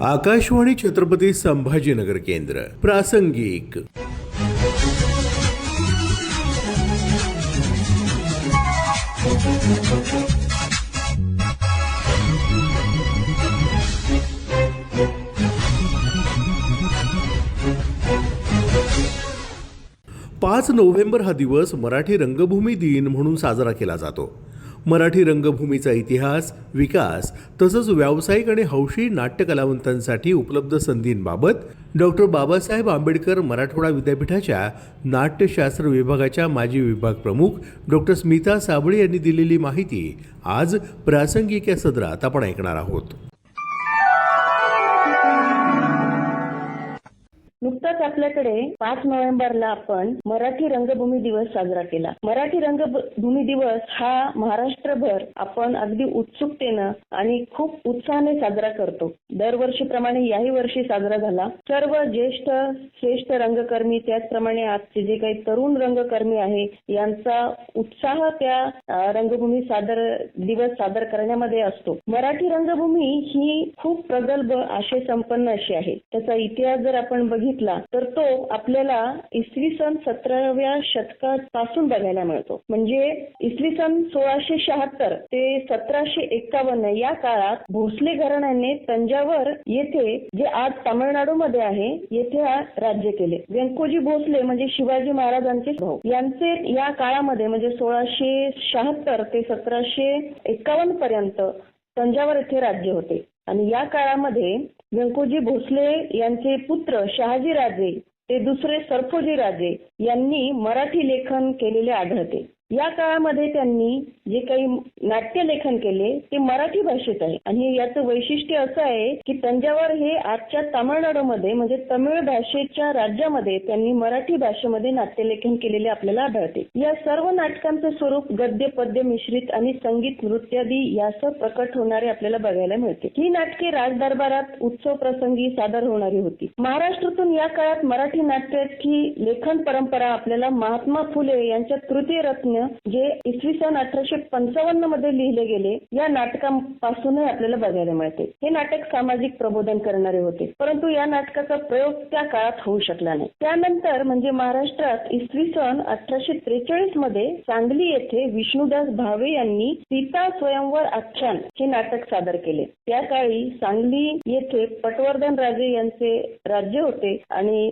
आकाशवाणी छत्रपती संभाजीनगर केंद्र प्रासंगिक. पाच नोव्हेंबर हा दिवस मराठी रंगभूमी दिन म्हणून साजरा केला जातो. मराठी रंगभूमीचा इतिहास विकास तसंच व्यावसायिक आणि हौशी नाट्यकलावंतांसाठी उपलब्ध संधींबाबत डॉक्टर बाबासाहेब आंबेडकर मराठवाडा विद्यापीठाच्या नाट्यशास्त्र विभागाच्या माजी विभाग प्रमुख डॉक्टर स्मिता साबळे यांनी दिलेली माहिती आज प्रासंगिक या सदरात आपण ऐकणार आहोत. नुकताच आपल्याकडे पाच नोव्हेंबरला आपण मराठी रंगभूमी दिवस साजरा केला. मराठी रंगभूमी दिवस हा महाराष्ट्रभर आपण अगदी उत्सुकतेनं आणि खूप उत्साहाने साजरा करतो. दरवर्षीप्रमाणे याही वर्षी साजरा झाला. सर्व ज्येष्ठ श्रेष्ठ रंगकर्मी त्याचप्रमाणे आजचे जे काही तरुण रंगकर्मी आहे यांचा उत्साह त्या रंगभूमी सादर दिवस सादर करण्यामध्ये असतो. मराठी रंगभूमी ही खूप प्रगल्भ आशय संपन्न अशी आहे. त्याचा इतिहास जर आपण बघितला तर तो आपल्याला इसवी सन सतराव्या शतकापासून बघायला मिळतो. म्हणजे इसवी सन सोळाशे शहात्तर ते सतराशे एक्कावन्न या काळात भोसले घराण्याने तंजावर येथे जे आज तामिळनाडूमध्ये आहे येथे राज्य केले. व्यंकोजी भोसले म्हणजे शिवाजी महाराजांचे भाऊ. यांचे या काळामध्ये म्हणजे सोळाशे शहात्तर ते सतराशे एक्कावन्न पर्यंत तंजावर येथे राज्य होते. आणि या काळामध्ये व्यंकोजी भोसले यांचे पुत्र शहाजी राजे ते दुसरे सरफोजी राजे यांनी मराठी लेखन केलेले आढळते. या काळामध्ये त्यांनी जे काही नाट्य लेखन केले ते मराठी भाषेत आहे. आणि याचं वैशिष्ट्य असं आहे की तंजावर हे आजच्या तामिळनाडूमध्ये म्हणजे तमिळ भाषेच्या राज्यामध्ये त्यांनी मराठी भाषेमध्ये नाट्यलेखन केलेले आपल्याला आढळते. या सर्व नाटकांचं स्वरूप गद्य पद्य मिश्रित आणि संगीत नृत्यादी यासह प्रकट होणारे आपल्याला बघायला मिळते. ही नाटके राजदरबारात उत्सव प्रसंगी सादर होणारी होती. महाराष्ट्रातून या काळात मराठी नाट्याची लेखन परंपरा आपल्याला महात्मा फुले यांच्या तृतीय रत्न जे इसवी सन अठराशे पंचावन्नमध्ये लिहिले गेले या नाटकापासूनही आपल्याला बघायला मिळते. हे नाटक सामाजिक प्रबोधन करणारे होते. परंतु या नाटकाचा प्रयोग त्या काळात होऊ शकला नाही. त्यानंतर म्हणजे महाराष्ट्रात इसवी सन अठराशे त्रेचाळीसमध्ये सांगली येथे विष्णुदास भावे यांनी सीता स्वयंवर आख्यान हे नाटक सादर केले. त्या काळी सांगली येथे पटवर्धन राजे यांचे राज्य होते आणि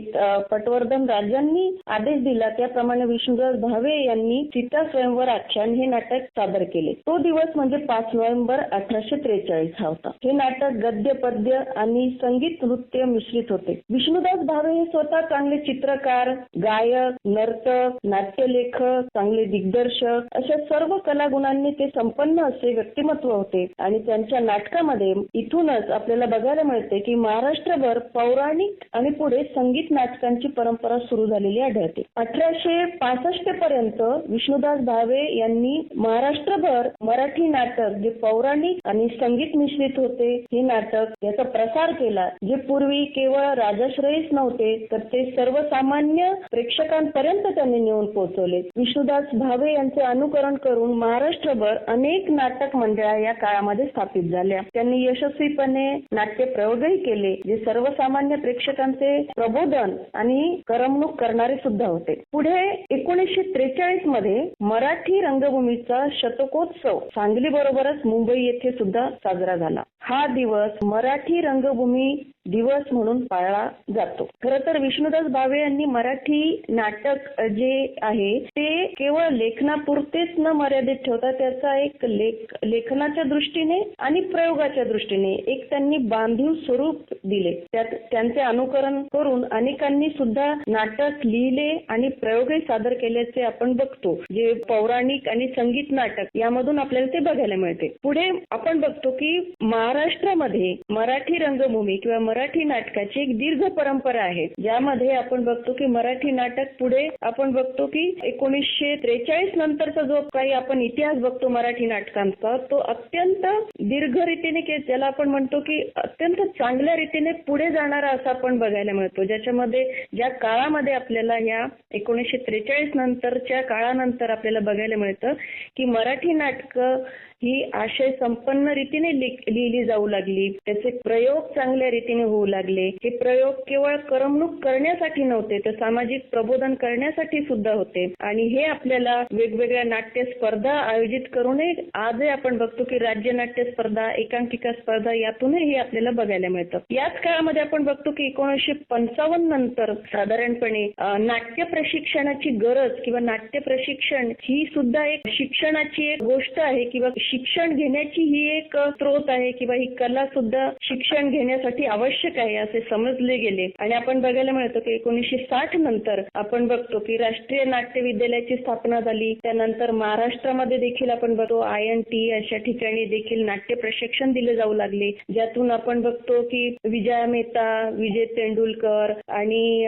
पटवर्धन राजांनी आदेश दिला. त्याप्रमाणे विष्णुदास भावे यांनी सीता स्वयंवर आख्यान हे नाटक सादर केले. तो दिवस म्हणजे पाच नोव्हेंबर अठराशे त्रेचाळीस हा होता. हे नाटक गद्य पद्य आणि संगीत नृत्य मिश्रित होते. विष्णुदास भावे हे स्वतः चांगले चित्रकार गायक नर्तक नाट्यलेखक चांगले दिग्दर्शक अशा सर्व कलागुणांनी ते संपन्न असे व्यक्तिमत्व होते आणि त्यांच्या नाटकामध्ये इथूनच आपल्याला बघायला मिळते की महाराष्ट्रभर पौराणिक आणि पुढे संगीत नाटकांची परंपरा सुरू झालेली आढळते. अठराशे पासष्ट पर्यंत विष्णुदास भावे यांनी महाराष्ट्रभर मराठी नाटक जे पौराणिक आणि संगीत मिश्रित होते हे नाटक याचा प्रसार केला जे पूर्वी केवळ राजाश्रयीच नव्हते तर ते सर्वसामान्य प्रेक्षकांपर्यंत त्यांनी नेऊन पोहोचवले. विष्णुदास भावे यांचे अनुकरण करून महाराष्ट्रभर अनेक नाटक मंडळा या काळामध्ये स्थापित झाल्या. त्यांनी यशस्वीपणे नाट्य प्रयोगही केले जे सर्वसामान्य प्रेक्षकांचे प्रबोधन आणि करमणूक करणारे सुद्धा होते. पुढे एकोणीसशे त्रेचाळीसमध्ये मराठी रंगभूमीचा शतकोत्सव सांगली बरोबरच मुंबई येथे सुद्धा साजरा झाला. हा दिवस मराठी रंगभूमी दिवस म्हणून पाळला जातो. खर तर विष्णुदास भावे यांनी मराठी नाटक जे आहे ते केवळ लेखनापुरतेच न मर्यादित ठेवता त्याचा एक लेख लेखनाच्या दृष्टीने आणि प्रयोगाच्या दृष्टीने एक त्यांनी बांधीव स्वरूप दिले. त्यात त्यांचे अनुकरण करून अनेकांनी सुद्धा नाटक लिहिले आणि प्रयोगही सादर केल्याचे आपण बघतो. जे पौराणिक आणि संगीत नाटक यामधून आपल्याला ते बघायला मिळते. पुढे आपण बघतो की महाराष्ट्रामध्ये मराठी रंगभूमी किंवा मराठी नाटकाची एक दीर्घ परंपरा आहे. ज्यामध्ये आपण बघतो की मराठी नाटक पुढे आपण बघतो की एकोणीसशे त्रेचाळीस नंतरचा जो काही आपण इतिहास बघतो मराठी नाटकांचा तो अत्यंत दीर्घ रीतीने के- ज्याला आपण म्हणतो की अत्यंत चांगल्या रीतीने पुढे जाणारा असा आपण बघायला मिळतो. ज्याच्यामध्ये ज्या काळामध्ये आपल्याला या एकोणीसशे त्रेचाळीस नंतरच्या काळानंतर आपल्याला बघायला मिळतं की मराठी नाटकं ही आशय संपन्न रीतीने लिख- लिहिली जाऊ लागली. त्याचे प्रयोग चांगल्या रीतीने होऊ लागले. हे प्रयोग केवळ करमणूक करण्यासाठी नव्हते तर सामाजिक प्रबोधन करण्यासाठी सुद्धा होते. आणि हे आपल्याला वेगवेगळ्या नाट्य स्पर्धा आयोजित करूनही आजही आपण बघतो की राज्य नाट्य स्पर्धा एकांकिका स्पर्धा यातूनही हे आपल्याला बघायला मिळतं. याच काळामध्ये आपण बघतो की एकोणीसशे पंचावन्न नंतर साधारणपणे नाट्य प्रशिक्षणाची गरज किंवा नाट्य प्रशिक्षण ही सुद्धा एक शिक्षणाची एक गोष्ट आहे किंवा शिक्षण घेण्याची ही एक स्रोत आहे किंवा ही कला सुद्धा शिक्षण घेण्यासाठी आवश्यक आहे असे समजले गेले. आणि आपण बघायला मिळतो की एकोणीसशे साठ नंतर आपण बघतो की राष्ट्रीय नाट्य विद्यालयाची स्थापना झाली. त्यानंतर महाराष्ट्रामध्ये देखील आपण बघतो आय एन टी अशा ठिकाणी देखील नाट्य प्रशिक्षण दिले जाऊ लागले. ज्यातून आपण बघतो की विजया मेहता विजय तेंडुलकर आणि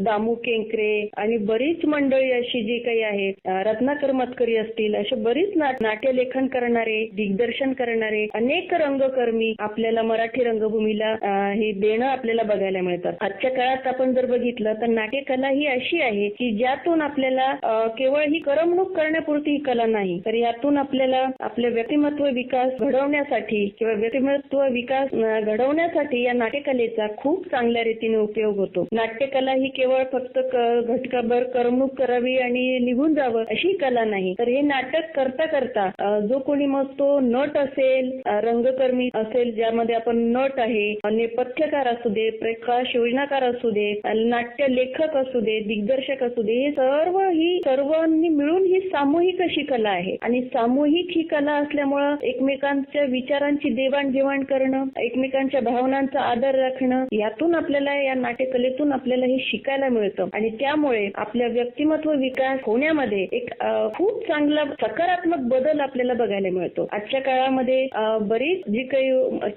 दामू केंकरे आणि बरीच मंडळी अशी जी काही आहे रत्नाकर मतकरी असतील असे बरीच नाट्य लेखन करणारे दिग्दर्शन करणारे अनेक रंगकर्मी आपल्याला मराठी रंगभूमीला हे देणं आपल्याला बघायला मिळतात. आजच्या काळात आपण जर बघितलं तर नाट्यकला ही अशी आहे की ज्यातून आपल्याला केवळ ही करमणूक करण्यापुरती ही कला नाही तर यातून आपल्याला आपले व्यक्तिमत्व विकास घडवण्यासाठी किंवा व्यक्तिमत्व विकास घडवण्यासाठी या नाट्यकलेचा खूप चांगल्या रीतीने उपयोग होतो. नाट्यकला ही केवळ फक्त घटकाभर करमणूक करावी आणि निघून जावं अशी कला नाही. तर हे नाटक करता करता जो कोणी मग तो नट असेल रंगकर्मी असेल ज्यामध्ये आपण नट आहे नेपथ्यकार असू दे प्रकाश योजनाकार असू दे नाट्य लेखक असू दे दिग्दर्शक असू दे हे सर्व ही सर्वांनी मिळून ही सामूहिक अशी कला आहे. आणि सामूहिक ही कला असल्यामुळं एकमेकांच्या विचारांची देवाणघेवाण करणं एकमेकांच्या भावनांचा आदर राखणं यातून आपल्याला या नाट्यकलेतून आपल्याला हे शिकायला मिळतं. आणि त्यामुळे आपल्या व्यक्तिमत्व विकास होण्यामध्ये एक खूप चांगला सकारात्मक बदल आपल्याला बघायला मिळतो. आजच्या काळामध्ये बरीच जी काही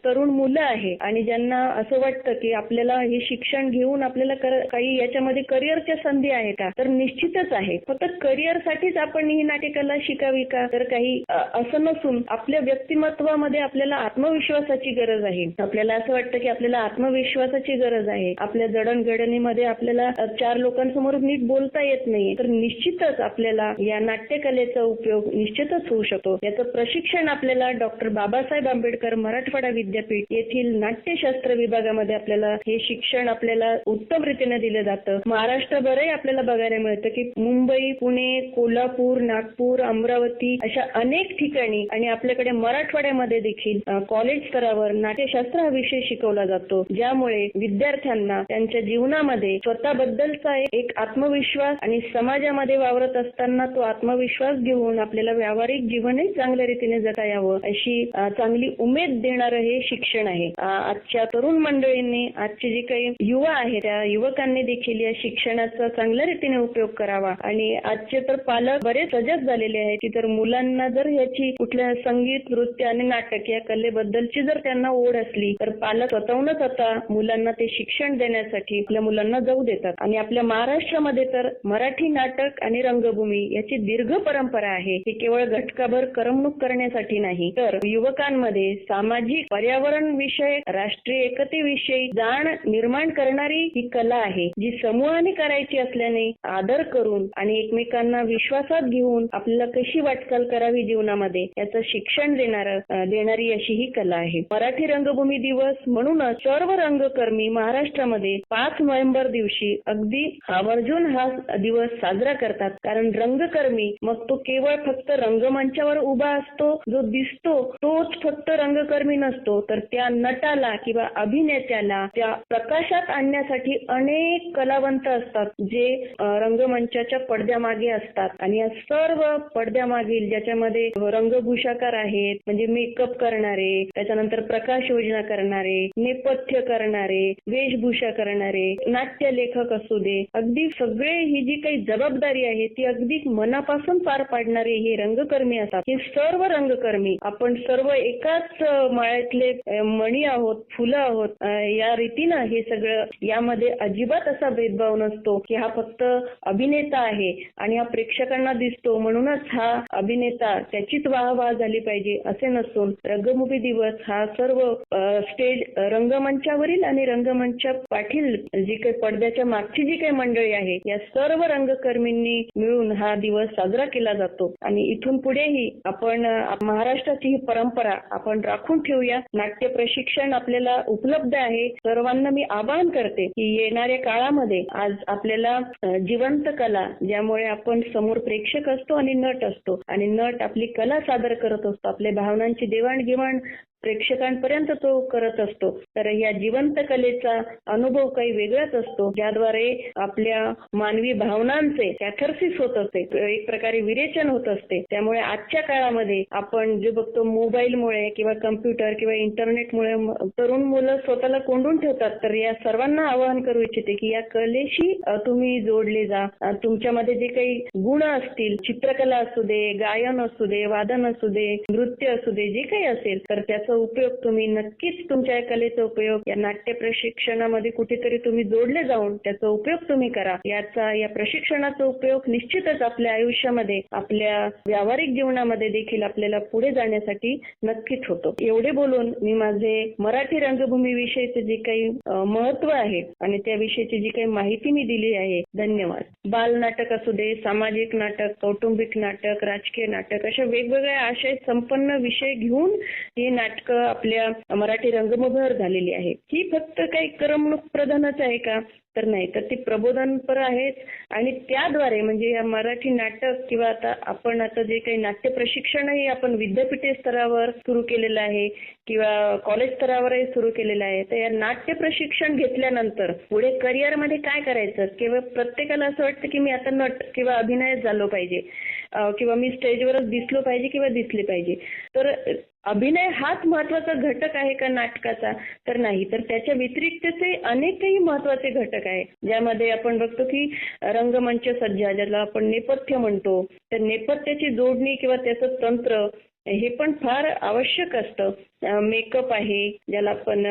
तरुण मुलं आहे आणि ज्यांना असं वाटतं की आपल्याला हे शिक्षण घेऊन आपल्याला काही याच्यामध्ये करिअरच्या संधी आहे का तर निश्चितच आहे फक्त करिअरसाठीच आपण ही नाट्यकला शिकावी का? तर काही असं नसून आपल्या व्यक्तिमत्वामध्ये आपल्याला आत्मविश्वासाची गरज आहे. आपल्याला असं वाटतं की आपल्याला आत्मविश्वासाची गरज आहे. आपल्या जडणघडणीमध्ये आपल्याला चार लोकांसमोर नीट बोलता येत नाही तर निश्चितच आपल्याला या नाट्यकलेचा उपयोग निश्चितच होऊ शकतो. याचं प्रशिक्षण आपल्याला डॉक्टर बाबासाहेब आंबेडकर मराठवाडा विद्यापीठ येथील नाट्यशास्त्र विभागामध्ये आपल्याला हे शिक्षण आपल्याला उत्तम रीतीने दिलं जातं. महाराष्ट्रभरही आपल्याला बघायला मिळतं की मुंबई पुणे कोल्हापूर नागपूर अमरावती अशा अनेक ठिकाणी आणि आपल्याकडे मराठवाड्यामध्ये देखील कॉलेज स्तरावर नाट्यशास्त्र हा विषय शिकवला जातो. ज्यामुळे विद्यार्थ्यांना त्यांच्या जीवनामध्ये स्वतःबद्दलचा एक आत्मविश्वास आणि समाजामध्ये वावरत असताना तो आत्मविश्वास घेऊन आपल्याला व्यावहारिक जीवनही चांगल्या रीतीने जगता यावं अशी चांगली उमेद देणारं हे शिक्षण आहे. आजच्या तरुण मंडळींनी आजचे जे काही युवा आहेत त्या युवकांनी देखील या शिक्षणाचा चांगल्या रीतीने उपयोग करावा. आणि आजचे तर पालक बरेच सजग झालेले आहेत की तर मुलांना जर याची कुठल्या संगीत नृत्य आणि नाटक या कलेबद्दलची जर त्यांना ओढ असली तर पालक स्वतःहूनच आता मुलांना ते शिक्षण देण्यासाठी आपल्या मुलांना जाऊ देतात. आणि आपल्या महाराष्ट्रामध्ये तर मराठी नाटक आणि रंगभूमी याची दीर्घ परंपरा आहे. ही केवळ घटकाभर करमणूक करण्यासाठी नाही. तर युवकांमध्ये सामाजिक पर्यावरण विषय राष्ट्रीय एकतेविषयी जाण निर्माण करणारी ही कला आहे जी समूहाने करायची असल्याने आदर करून आणि एकमेकांना विश्वासात घेऊन आपल्याला कशी वाटचाल करावी जीवनामध्ये याचं शिक्षण देणार देणारी अशी ही कला आहे. मराठी रंगभूमी दिवस म्हणूनच सर्व रंगकर्मी महाराष्ट्रामध्ये पाच नोव्हेंबर दिवशी अगदी आवर्जून हा दिवस साजरा करतात. कारण रंगकर्मी मग तो केवळ फक्त रंगमंचावर उभा असतो जो दिसतो तोच फक्त रंगकर्मी नसतो. तर त्या नटाला किंवा अभिनेत्याला त्या प्रकाशात आणण्यासाठी अनेक कलावंत असतात जे रंगमंचाच्या पडद्यामागे असतात. आणि या सर्व पडद्यामागील ज्याच्यामध्ये रंगभूषाकार आहेत म्हणजे मेकअप करणारे त्याच्यानंतर प्रकाश योजना करणारे नेपथ्य करणारे वेशभूषा करणारे नाट्य लेखक असू दे अगदी सगळे ही जी काही जबाबदारी आहे ती अगदी मनापासून पार पाडणारे हे रंगकर्मी असतात. हे सर्व रंगकर्मी आपण सर्व एकाच माळ्यातले मणी आहोत फुलं आहोत या रीतीनं हे सगळं यामध्ये अजिबात असा भेदभाव नसतो की हा फक्त अभिनेता आहे आणि हा प्रेक्षकांना दिसतो. म्हणूनच हा अभिनेता त्याचीच वाहवाह झाली पाहिजे असे नसून रंगभूमी दिवस हा सर्व स्टेज रंगमंचावरील आणि रंगमंचा पाठील जी काही पडद्याच्या मागची जी काही मंडळी आहे या सर्व रंगकर्मींनी मिळून हा दिवस साजरा केला जातो. आणि इथून पुढेही आपण महाराष्ट्राची ही परंपरा आपण राखून ठेवूया. नाट्य प्रशिक्षण आपल्याला उपलब्ध आहे. सर्वांना मी आवाहन करते की येणाऱ्या काळामध्ये आज आपल्याला जिवंत कला ज्यामुळे आपण समोर प्रेक्षक असतो आणि नट असतो आणि नट आपली कला सादर करत असतो. आपल्या भावनांची देवाणघेवाण प्रेक्षकांपर्यंत तो करत असतो. तर या जिवंत कलेचा अनुभव काही वेगळाच असतो. ज्याद्वारे आपल्या मानवी भावनांचे कॅथर्सिस होत असते. एक प्रकारे विरेचन होत असते. त्यामुळे आजच्या काळामध्ये आपण जे बघतो मोबाईलमुळे किंवा कम्प्युटर किंवा इंटरनेटमुळे तरुण मुलं स्वतःला कोंडून ठेवतात. तर या सर्वांना आवाहन करू इच्छिते की या कलेशी तुम्ही जोडले जा. तुमच्यामध्ये जे काही गुण असतील चित्रकला असू दे गायन असू दे वादन असू दे नृत्य असू दे जे काही असेल तर त्याचं उपयोग तुम्ही नक्कीच तुमच्या या कलेचा उपयोग या नाट्य प्रशिक्षणामध्ये कुठेतरी तुम्ही जोडले जाऊन त्याचा उपयोग तुम्ही करा. याचा या प्रशिक्षणाचा उपयोग निश्चितच आपल्या आयुष्यामध्ये आपल्या व्यावहारिक जीवनामध्ये देखील आपल्याला पुढे जाण्यासाठी नक्कीच होतो. एवढे बोलून मी माझे मराठी रंगभूमी विषयीचे जे काही महत्त्व आहे आणि त्याविषयीची जी काही माहिती मी दिली आहे धन्यवाद. बाल नाटक असू दे सामाजिक नाटक कौटुंबिक नाटक राजकीय नाटक अशा वेगवेगळ्या आशय संपन्न विषय घेऊन ही नाट आपल्या मराठी रंगमभर झालेली आहे. ही फक्त काही करमणूक प्रधानच आहे का? तर नाही तर ती प्रबोधनपर आहेत आणि त्याद्वारे म्हणजे या मराठी नाटक किंवा आता आपण आता जे काही नाट्य प्रशिक्षणही आपण विद्यापीठ स्तरावर सुरू केलेलं आहे किंवा कॉलेज स्तरावरही सुरू केलेलं आहे तर या नाट्य प्रशिक्षण घेतल्यानंतर पुढे करिअरमध्ये काय करायचं? केवळ प्रत्येकाला असं वाटतं की मी आता नट किंवा अभिनयच झालो पाहिजे. किंवा मी स्टेजवरच दिसलो पाहिजे किंवा दिसले पाहिजे. तर अभिनय हाच महत्त्वाचा घटक आहे का नाटकाचा? तर नाही. तर त्याच्या व्यतिरिक्तचे अनेकही महत्त्वाचे घटक आहे. ज्यामध्ये आपण बघतो की रंगमंच सज्जा ज्याला आपण नेपथ्य म्हणतो. तर नेपथ्याची जोडणी किंवा त्याचं तंत्र हे पण फार आवश्यक असतं. मेकअप आहे ज्याला आपण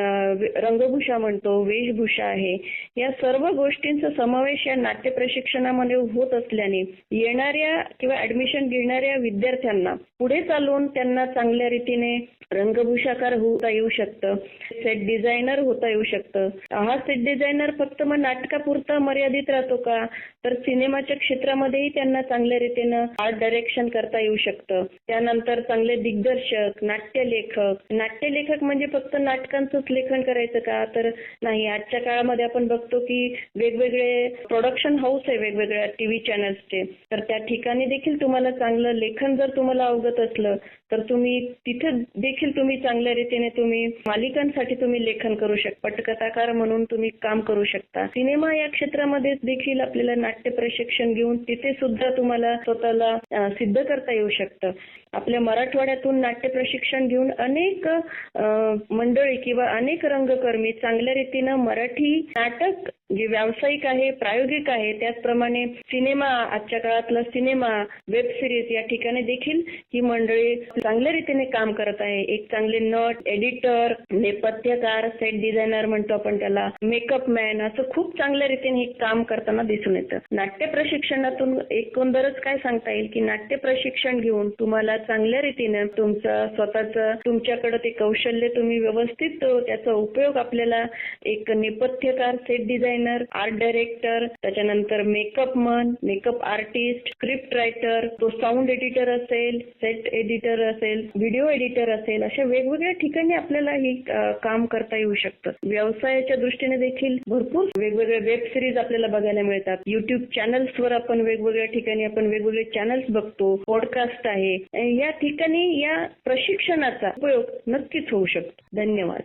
रंगभूषा म्हणतो वेशभूषा आहे या सर्व गोष्टींचा समावेश या नाट्य प्रशिक्षणामध्ये होत असल्याने येणाऱ्या किंवा ऍडमिशन घेणाऱ्या विद्यार्थ्यांना पुढे चालून त्यांना चांगल्या रीतीने रंगभूषाकार होता येऊ शकतं. सेट डिझायनर होता येऊ शकतं. हा सेट डिझायनर फक्त मग नाटकापुरता मर्यादित राहतो का? तर सिनेमाच्या क्षेत्रामध्येही त्यांना चांगल्या रीतीनं आर्ट डायरेक्शन करता येऊ शकतं. त्यानंतर चांगले दिग्दर्शक नाट्यलेखक. नाट्यलेखक म्हणजे फक्त नाटकांचंच लेखन करायचं का? तर नाही आजच्या काळामध्ये आपण बघतो की वेगवेगळे प्रोडक्शन हाऊस आहे वेगवेगळ्या टीव्ही चॅनल्सचे तर त्या ठिकाणी देखील तुम्हाला चांगलं लेखन जर तुम्हाला अवगत असलं तर तुम्ही तिथे देखील तुम्ही चांगल्या रीतीने तुम्ही मालिकांसाठी तुम्ही लेखन करू शकता पटकथाकार म्हणून तुम्ही काम करू शकता. सिनेमा या क्षेत्रामध्ये देखील आपल्याला नाट्य प्रशिक्षण घेऊन तिथे सुद्धा तुम्हाला स्वतःला सिद्ध करता येऊ शकतं. आपल्या मराठी मराठवाड्यातून नाट्य प्रशिक्षण घेऊन अनेक अ, मंडळी किंवा अनेक रंगकर्मी चांगल्या रीतीनं मराठी नाटक जे व्यावसायिक आहे प्रायोगिक आहे त्याचप्रमाणे सिनेमा आजच्या काळातला सिनेमा वेब सिरीज या ठिकाणी देखील ही मंडळी चांगल्या रीतीने काम करत आहे. एक चांगले नट एडिटर नेपथ्यकार सेट डिझायनर म्हणतो आपण त्याला मेकअप मॅन असं खूप चांगल्या रीतीने हे काम करताना दिसून येतं. नाट्य प्रशिक्षणातून एकंदरच काय सांगता येईल की नाट्य प्रशिक्षण घेऊन तुम्हाला चांगल्या रीतीने तुमचं स्वतःचं तुमच्याकडे ते कौशल्य तुम्ही व्यवस्थित त्याचा उपयोग आपल्याला एक नेपथ्यकार सेट डिझायनर आर्ट डायरेक्टर त्याच्यानंतर makeup man makeup artist script writer तो साऊंड एडिटर असेल सेट एडिटर असेल व्हिडिओ एडिटर असेल अशा वेगवेगळ्या ठिकाणी आपल्याला ही काम करता येऊ शकतं. व्यवसायाच्या दृष्टीने देखील भरपूर वेगवेगळ्या वेब सिरीज आपल्याला बघायला मिळतात. युट्यूब चॅनल्सवर आपण वेगवेगळ्या ठिकाणी आपण वेगवेगळे चॅनल्स बघतो. पॉडकास्ट आहे. या ठिकाणी या प्रशिक्षणाचा उपयोग नक्कीच होऊ शकतो. धन्यवाद.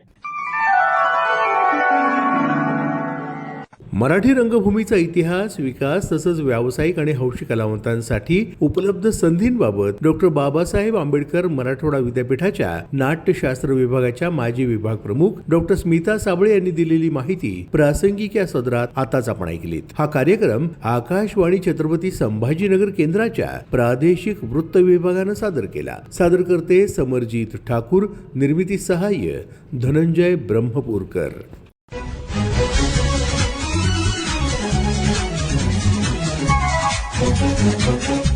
मराठी रंगभूमीचा इतिहास विकास तसंच व्यावसायिक आणि हौशी कलावंतांसाठी उपलब्ध संधींबाबत डॉक्टर बाबासाहेब आंबेडकर मराठवाडा विद्यापीठाच्या नाट्यशास्त्र विभागाच्या माजी विभाग प्रमुख डॉक्टर स्मिता साबळे यांनी दिलेली माहिती प्रासंगिक या सदरात आताच आपण ऐकलीत. हा कार्यक्रम आकाशवाणी छत्रपती संभाजीनगर केंद्राच्या प्रादेशिक वृत्त विभागानं सादर केला. सादर करते ठाकूर निर्मिती सहाय्य धनंजय ब्रह्मपूरकर. Thank you.